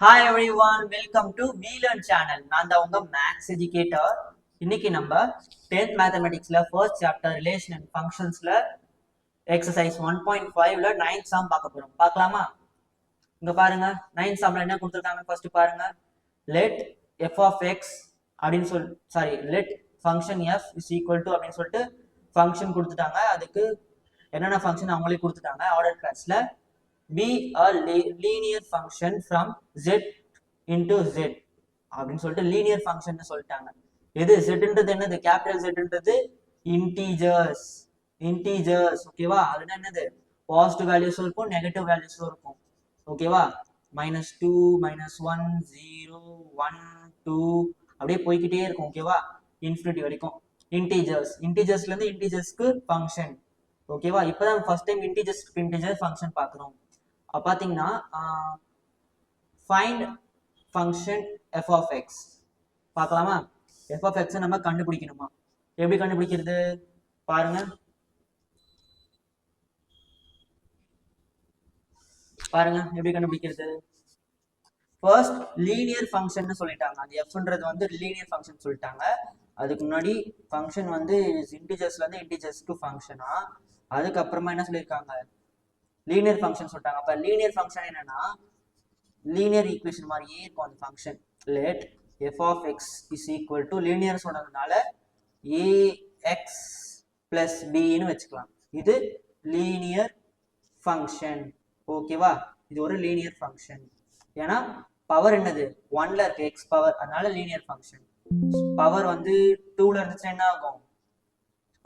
Hi everyone welcome to வீலன் channel நான் தான் உங்க மேக்ஸ் எஜுகேட்டர் இன்னைக்கு நம்ம டென்த் மேத்தமெட்டிக்ஸ்ல ஃபர்ஸ்ட் சாப்டர் ரிலேஷன் அண்ட் ஃபங்க்ஷன்ஸ்ல எக்ஸசைஸ் ஒன் பாயிண்ட் ஃபைவ்ல நைன்த் சாம் பார்க்க போறோம். பார்க்கலாமா? இங்க பாருங்க நைன்த் சாம்ல என்ன கொடுத்துருக்காங்க? ஃபர்ஸ்ட் பாருங்க. லெட் எஃப் ஆஃப் எக்ஸ் அப்படின்னு சொல் sorry let function f is equal to அப்படின்னு சொல்லிட்டு ஃபங்க்ஷன் கொடுத்துட்டாங்க. அதுக்கு என்னென்ன ஃபங்க்ஷன் அவங்களே கொடுத்துட்டாங்க? ஆர்டர் கிளாஸ்ல be a linear function from Z into Z அப்படின்னு சொல்லிட்டு லீனியர் ஃபங்க்ஷன் சொல்லிட்டாங்க. எது? ஜெட்ன்றது என்னது? கேபிட்டல் zன்றது இன்டீஜர்ஸ் இன்டீஜர்ஸ் ஓகேவா அதுனா என்னது? பாசிட்டிவ் வேல்யூஸும் இருக்கும் நெகட்டிவ் வேல்யூஸும் இருக்கும். ஓகேவா minus two minus one zero one two அப்படியே போய்க்கிட்டே இருக்கும் ஓகேவா இன்ஃபினிட்டி வரைக்கும். இன்டீஜர்ஸ் இன்டீஜர்ஸ்ல இருந்து இன்டீஜர்ஸ்க்கு ஃபங்க்ஷன் ஓகேவா இப்போதான் first time integers integer function பார்க்குறோம். பார்த்தீங்கன்னா find function f of x பார்க்கலாமா எஃப் ஆஃப் எக்ஸை நம்ம கண்டுபிடிக்கணுமா? எப்படி கண்டுபிடிக்கிறது? பாருங்க. பாருங்க எப்படி கண்டுபிடிக்கிறது? ஃபர்ஸ்ட் லீனியர் ஃபங்க்ஷன் சொல்லிட்டாங்க. அந்த எஃப்ன்றது வந்து லீனியர் ஃபங்க்ஷன் சொல்லிட்டாங்க. அதுக்கு முன்னாடி ஃபங்க்ஷன் வந்து இன்டிஜர்ஸ்ல இருந்து இன்டிஜர்ஸ்க்கு ஃபங்க்ஷனா அதுக்கப்புறமா என்ன சொல்லியிருக்காங்க? லீனியர் ஃபங்க்ஷன் சொல்லிட்டாங்க. அப்ப லீனியர் ஃபங்க்ஷன் என்னன்னா லீனியர் ஈக்குவேஷன் மாதிரியே இருக்கும் அந்த function let f of x is equal to linear சொன்னதுனால ஏ எக்ஸ் பிளஸ் பின்னு வச்சுக்கலாம். இது லீனியர் ஃபங்க்ஷன் ஓகேவா இது ஒரு லீனியர் ஃபங்க்ஷன் ஏன்னா பவர் என்னது? ஒன்ல இருக்கு எக்ஸ் பவர் அதனால லீனியர் ஃபங்க்ஷன் பவர் வந்து டூல இருந்துச்சுன்னா என்ன ஆகும்?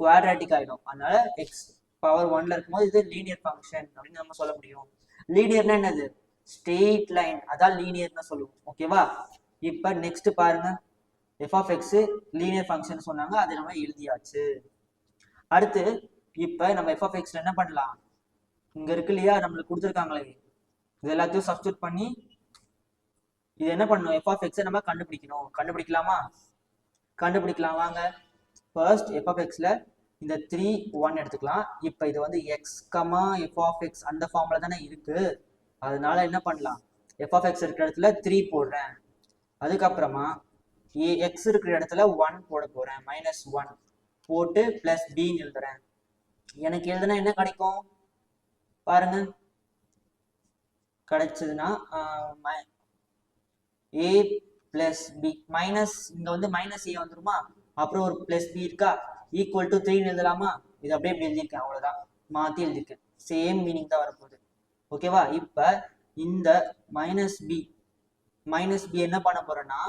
குவாட்ராட்டிக் ஆயிடும். அதனால எக்ஸ் பவர் ஒன்ல இருக்கும்போது இது லீனியர் ஃபங்க்ஷன் அப்படின்னு நம்ம சொல்ல முடியும். லீனியர்னா என்னது? ஸ்ட்ரெயிட் லைன் அதான் லீனியர்னு சொல்லுவோம். ஓகேவா இப்ப நெக்ஸ்ட் பாருங்க. F of x linear function சொன்னாங்க. அதை நம்ம எழுதியாச்சு. அடுத்து இப்ப நம்ம எஃப் ஆஃப் எக்ஸ்ல என்ன பண்ணலாம்? இங்க இருக்கு இல்லையா? நம்மளுக்கு கொடுத்துருக்காங்களே. இது எல்லாத்தையும் சப்ஸ்டியூட் பண்ணி இது என்ன பண்ணணும்? எஃப் ஆஃப் எக்ஸை நம்ம கண்டுபிடிக்கணும். கண்டுபிடிக்கலாமா? கண்டுபிடிக்கலாம். வாங்க. ஃபர்ஸ்ட் எஃப் ஆஃப் எக்ஸில் இந்த த்ரீ ஒன் எடுத்துக்கலாம். இப்போ இது வந்து x comma f of x அந்த ஃபார்ம்ல தானே இருக்கு. அதனால என்ன பண்ணலாம்? எஃப் ஆஃப் எக்ஸ் இருக்கிற இடத்துல த்ரீ போடுறேன். அதுக்கப்புறமா ஏ எக்ஸ் இருக்கிற இடத்துல ஒன் போட போறேன். மைனஸ் ஒன் போட்டு பிளஸ் பின்னு எழுதுறேன். எனக்கு எழுதுனா என்ன கிடைக்கும்? பாருங்க. கிடைச்சதுன்னா ஏ பிளஸ் பி மைனஸ் இங்க வந்து மைனஸ் ஏ வந்துருமா? அப்புறம் ஒரு பிளஸ் பி இருக்கா? ஈக்குவல் டு த்ரீன்னு எழுதலாமா? இது அப்படியே இப்படி எழுதியிருக்கேன் அவ்வளவுதான். மாத்தி எழுதியிருக்கேன். சேம் மீனிங் தான் வரப்போகுது. ஓகேவா இப்ப இந்த மைனஸ் பி மைனஸ் பி என்ன பண்ண போறேன்னா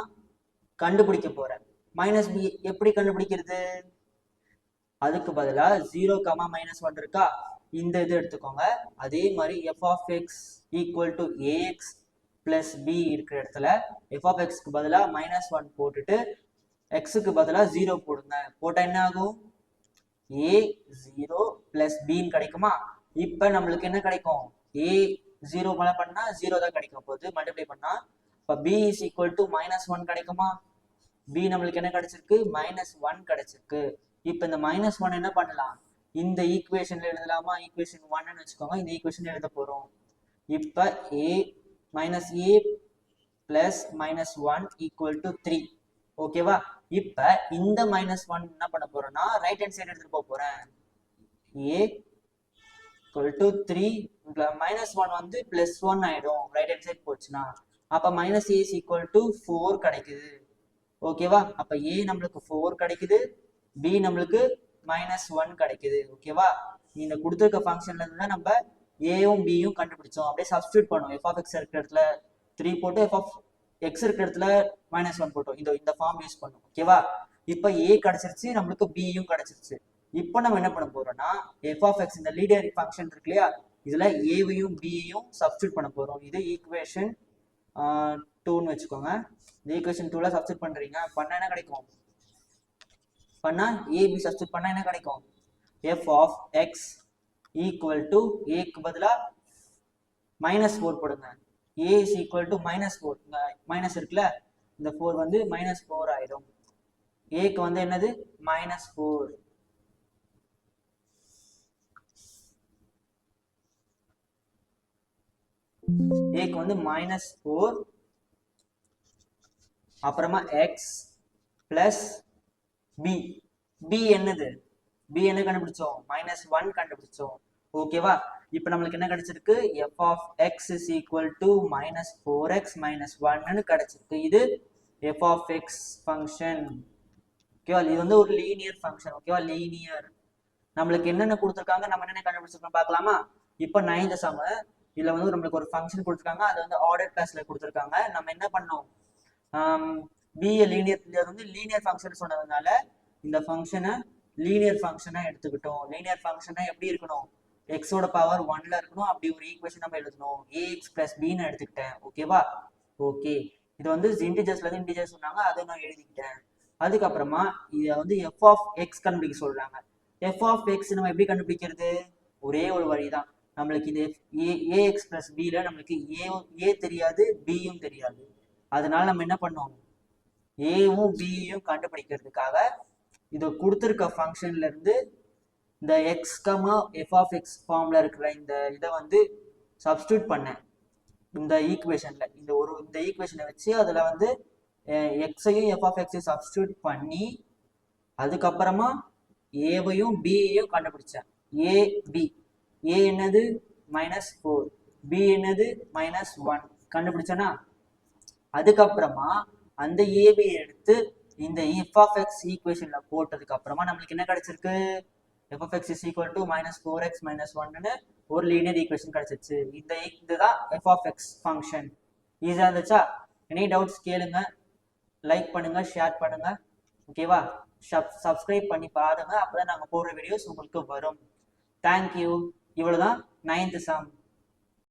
கண்டுபிடிக்க போறேன். மைனஸ் பி எப்படி கண்டுபிடிக்கிறது? அதுக்கு பதிலா ஜீரோ கமா மைனஸ் ஒன் இருக்கா? இந்த இது எடுத்துக்கோங்க. அதே மாதிரி f of x equal to a x plus b இருக்கிற இடத்துல எஃப் ஆஃப் எக்ஸ்க்கு பதிலாக மைனஸ் ஒன் போட்டுட்டு எக்ஸுக்கு பதிலாக ஜீரோ போடுங்க. போட்டால் என்ன ஆகும்? ஏ ஜீரோ பிளஸ் பின்னு கிடைக்குமா? இப்போ நம்மளுக்கு என்ன கிடைக்கும்? ஏ ஜீரோ மேலே பண்ணால் ஜீரோ தான் கிடைக்கும் போது மல்டிப்ளை பண்ணால் இப்போ b is equal to minus one கிடைக்குமா? பி நம்மளுக்கு என்ன கிடைச்சிருக்கு? மைனஸ் ஒன் கிடைச்சிருக்கு. இப்போ இந்த மைனஸ் ஒன் என்ன பண்ணலாம்? இந்த ஈக்குவேஷன்ல எழுதலாமா? ஈக்குவேஷன் ஒன்னு வச்சுக்கோங்க. இந்த ஈக்குவேஷன் எழுத போகிறோம் இப்போ a minus a plus minus one equal to three ஓகேவா இப்போ இந்த மைனஸ் ஒன் என்ன பண்ண போறேன்னா ரைட் ஹேண்ட் சைடு எடுத்துட்டு போக போறேன். A to three minus one வந்து பிளஸ் ஒன் ஆயிடும். ரைட் ஹேண்ட் சைடு போச்சுன்னா. அப்போ minus a is equal to four கிடைக்குது. ஓகேவா அப்போ ஏ நம்மளுக்கு ஃபோர் கிடைக்குது. பி நம்மளுக்கு மைனஸ் ஒன் கிடைக்குது. ஓகேவா இந்த கொடுத்துருக்க ஃபங்க்ஷன்ல இருந்து தான் நம்ம ஏயும் பியும் கண்டுபிடிச்சோம். அப்படியே சப்ஸ்டியூட் பண்ணுவோம். எஃப் ஆஃப் எக்ஸ் இருக்கிற இடத்துல த்ரீ போட்டு எஃப் ஆஃப் எக்ஸ் இருக்கிற இடத்துல மைனஸ் ஒன் போட்டோம். இந்த இந்த ஃபார்ம் யூஸ் பண்ணும். ஓகேவா இப்போ ஏ கிடைச்சிருச்சு நம்மளுக்கு பியும் கிடைச்சிருச்சு. இப்போ நம்ம என்ன பண்ண போறோம்னா எஃப் ஆஃப் எக்ஸ் இந்த லீடர் ஃபங்க்ஷன் இருக்கு இல்லையா? இதுல ஏவையும் பியையும் சப்ஸ்டியூட் பண்ண போறோம். இது ஈக்குவேஷன் டூன்னு வச்சுக்கோங்க. இந்த ஈக்குவேஷன் டூல சப்ஸ்டியூட் பண்றீங்க. பண்ணா என்ன கிடைக்கும்? பண்ணா ஏபி சப்ஸ்டியூட் பண்ணா என்ன கிடைக்கும்? F of x equal to ஏக்கு பதிலாக மைனஸ் ஃபோர் போடுங்க. A is equal to minus four minus இருக்குல்ல? இந்த ஃபோர் வந்து மைனஸ் ஃபோர் ஆயிடும். ஏக்கு வந்து என்னது? மைனஸ் ஃபோர் ஏக்கு வந்து மைனஸ் ஃபோர் அப்புறமா எக்ஸ் பிளஸ் பி பி என்னது? பி என்ன கண்டுபிடிச்சோம்? மைனஸ் ஒன் கண்டுபிடிச்சோம். ஓகேவா இப்போ நம்மளுக்கு என்ன கிடைச்சிருக்கு? F of x is equal to minus four x minus ஒன்னு கிடைச்சிருக்கு. இது எஃப் ஆஃப் எக்ஸ் ஃபங்க்ஷன் ஓகேவா இது வந்து ஒரு லீனியர் ஃபங்க்ஷன் ஓகேவா லீனியர் நம்மளுக்கு என்னென்ன கொடுத்துருக்காங்க? நம்ம என்னென்ன கண்டுபிடிச்சிருக்கோம் பார்க்கலாமா? இப்போ நைன்த் சம இதில் வந்து நம்மளுக்கு ஒரு ஃபங்க்ஷன் கொடுத்துருக்காங்க. அது வந்து ஆர்டர் கிளாஸில் கொடுத்துருக்காங்க. நம்ம என்ன பண்ணோம்? பிஏ லீனியர் இது வந்து லீனியர் ஃபங்க்ஷன் சொன்னதுனால இந்த ஃபங்க்ஷனை லீனியர் ஃபங்க்ஷனாக எடுத்துக்கிட்டோம். லீனியர் ஃபங்க்ஷனாக எப்படி இருக்கணும்? எக்ஸோட பவர் ஒன்ல இருக்கணும். அப்படி ஒரு ஈக்குவேஷன் நம்ம எழுதணும். ஏஎக்ஸ் பிளஸ் பின்னு எடுத்துக்கிட்டேன். ஓகேவா ஓகே இது வந்து இன்டிஜர்ஸ்ல இருந்து இன்டிஜர் சொன்னாங்க. அதை நான் எழுதிக்கிட்டேன். அதுக்கப்புறமா இதை வந்து எஃப் ஆஃப் எக்ஸ் கண்டுபிடிக்க சொல்றாங்க. எஃப் ஆஃப் எக்ஸ் நம்ம எப்படி கண்டுபிடிக்கிறது? ஒரே ஒரு வழிதான். நம்மளுக்கு இது ஏ ஏஎக்ஸ் பிளஸ் பியில் நம்மளுக்கு ஏ ஏ தெரியாது பியும் தெரியாது. அதனால நம்ம என்ன பண்ணுவோம்? ஏவும் பியும் கண்டுபிடிக்கிறதுக்காக இதை கொடுத்துருக்க ஃபங்க்ஷன்ல இருந்து இந்த x comma f of x இருக்கிற இந்த இதை வந்து சப்ஸ்டியூட் பண்ணேன். இந்த ஈக்குவேஷனில் இந்த ஒரு இந்த ஈக்குவேஷனை வச்சு அதில் வந்து எக்ஸையும் எஃப் ஆஃப் எக்ஸையும் சப்ஸ்டியூட் பண்ணி அதுக்கப்புறமா ஏவையும் பியையும் கண்டுபிடிச்சேன். ஏ பி ஏ என்னது? மைனஸ் ஃபோர் பி என்னது? மைனஸ் ஒன் கண்டுபிடிச்சேன்னா அதுக்கப்புறமா அந்த ஏபி எடுத்து இந்த எஃப் ஆஃப் எக்ஸ் ஈக்குவேஷனில் போட்டதுக்கு அப்புறமா நம்மளுக்கு என்ன கிடைச்சிருக்கு? F of x is equal to minus four x minus ஒன்னு ஒரு லீனியர் ஈக்குவேஷன் கிடைச்சிருச்சு. இந்த e- இதுதான் எஃப் ஆஃப் எக்ஸ் ஃபங்க்ஷன் ஈஸியாக இருந்துச்சா? எனி டவுட்ஸ் கேளுங்க. லைக் பண்ணுங்க ஷேர் பண்ணுங்க. ஓகேவா சப்ஸ்கிரைப் பண்ணி பாருங்க. அப்பதான் நாங்கள் போடுற வீடியோஸ் உங்களுக்கு வரும். தேங்க்யூ இவ்வளோதான் நைன்த் சம்